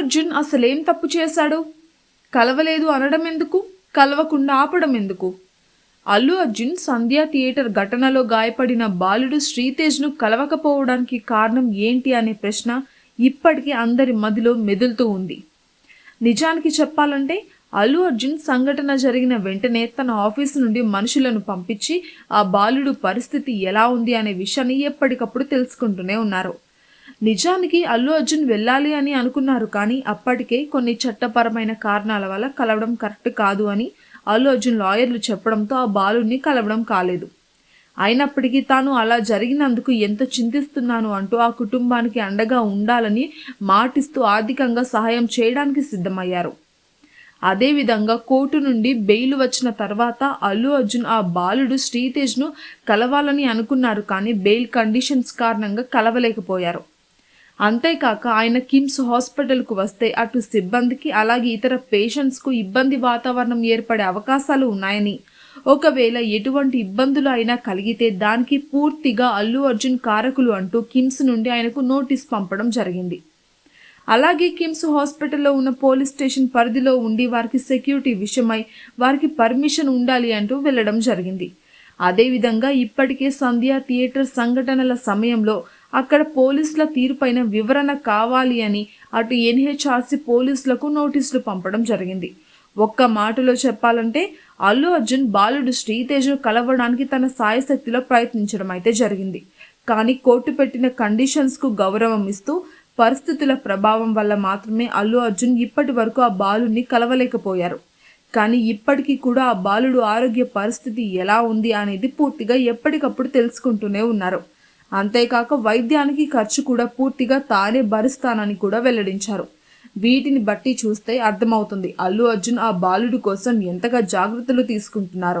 అర్జున్ అసలేం తప్పు చేశాడు? కలవలేదు అనడం ఎందుకు కలవకుండా ఆపడం ఎందుకు అల్లు అర్జున్ సంధ్యా థియేటర్ ఘటనలో గాయపడిన బాలుడు శ్రీతేజ్ను కలవకపోవడానికి కారణం ఏంటి అనే ప్రశ్న ఇప్పటికీ అందరి మదిలో మెదులుతూ ఉంది. నిజానికి చెప్పాలంటే అల్లు అర్జున్ సంఘటన జరిగిన వెంటనే తన ఆఫీసు నుండి మనుషులను పంపించి ఆ బాలుడు పరిస్థితి ఎలా ఉంది అనే విషయాన్ని ఎప్పటికప్పుడు తెలుసుకుంటూనే ఉన్నారు. నిజానికి అల్లు అర్జున్ వెళ్ళాలి అని అనుకున్నారు కానీ అప్పటికే కొన్ని చట్టపరమైన కారణాల వల్ల కలవడం కరెక్ట్ కాదు అని అల్లు అర్జున్ లాయర్లు చెప్పడంతో ఆ బాలుడిని కలవడం కాలేదు. అయినప్పటికీ తాను అలా జరిగినందుకు ఎంత చింతిస్తున్నాను అంటూ ఆ కుటుంబానికి అండగా ఉండాలని మాటిస్తూ ఆర్థికంగా సహాయం చేయడానికి సిద్ధమయ్యారు. అదేవిధంగా కోర్టు నుండి బెయిల్ వచ్చిన తర్వాత అల్లు అర్జున్ ఆ బాలుడు శ్రీతేజ్ను కలవాలని అనుకున్నారు కానీ బెయిల్ కండిషన్స్ కారణంగా కలవలేకపోయారు. అంతేకాక ఆయన కిమ్స్ హాస్పిటల్కు వస్తే అటు సిబ్బందికి అలాగే ఇతర పేషెంట్స్కు ఇబ్బంది వాతావరణం ఏర్పడే అవకాశాలు ఉన్నాయని. ఒకవేళ ఎటువంటి ఇబ్బందులు అయినా కలిగితే దానికి పూర్తిగా అల్లు అర్జున్ కారకులు అంటూ కిమ్స్ నుండి ఆయనకు నోటీస్ పంపడం జరిగింది. అలాగే కిమ్స్ హాస్పిటల్లో ఉన్న పోలీస్ స్టేషన్ పరిధిలో ఉండి వారికి సెక్యూరిటీ విషయమై వారికి పర్మిషన్ ఉండాలి అంటూ వెళ్ళడం జరిగింది. అదేవిధంగా ఇప్పటికే సంధ్యా థియేటర్ సంఘటనల సమయంలో అక్కడ పోలీసుల తీరుపైన వివరణ కావాలి అని అటు ఎన్హెచ్ఆర్సీ పోలీసులకు నోటీసులు పంపడం జరిగింది. ఒక్క మాటలో చెప్పాలంటే అల్లు అర్జున్ బాలుడు శ్రీతేజ్ను కలవడానికి తన సాయశక్తిలో ప్రయత్నించడం అయితే జరిగింది. కానీ కోర్టు పెట్టిన కండిషన్స్కు గౌరవం ఇస్తూ పరిస్థితుల ప్రభావం వల్ల మాత్రమే అల్లు అర్జున్ ఇప్పటి వరకు ఆ బాలుడిని కలవలేకపోయారు. కానీ ఇప్పటికీ కూడా ఆ బాలుడు ఆరోగ్య పరిస్థితి ఎలా ఉంది అనేది పూర్తిగా ఎప్పటికప్పుడు తెలుసుకుంటూనే ఉన్నారు. అంతేకాక వైద్యానికి ఖర్చు కూడా పూర్తిగా తానే భరిస్తానని కూడా వెల్లడించారు. వీటిని బట్టి చూస్తే అర్థమవుతుంది అల్లు అర్జున్ ఆ బాలుడి కోసం ఎంతగా జాగ్రత్తలు తీసుకుంటున్నారో.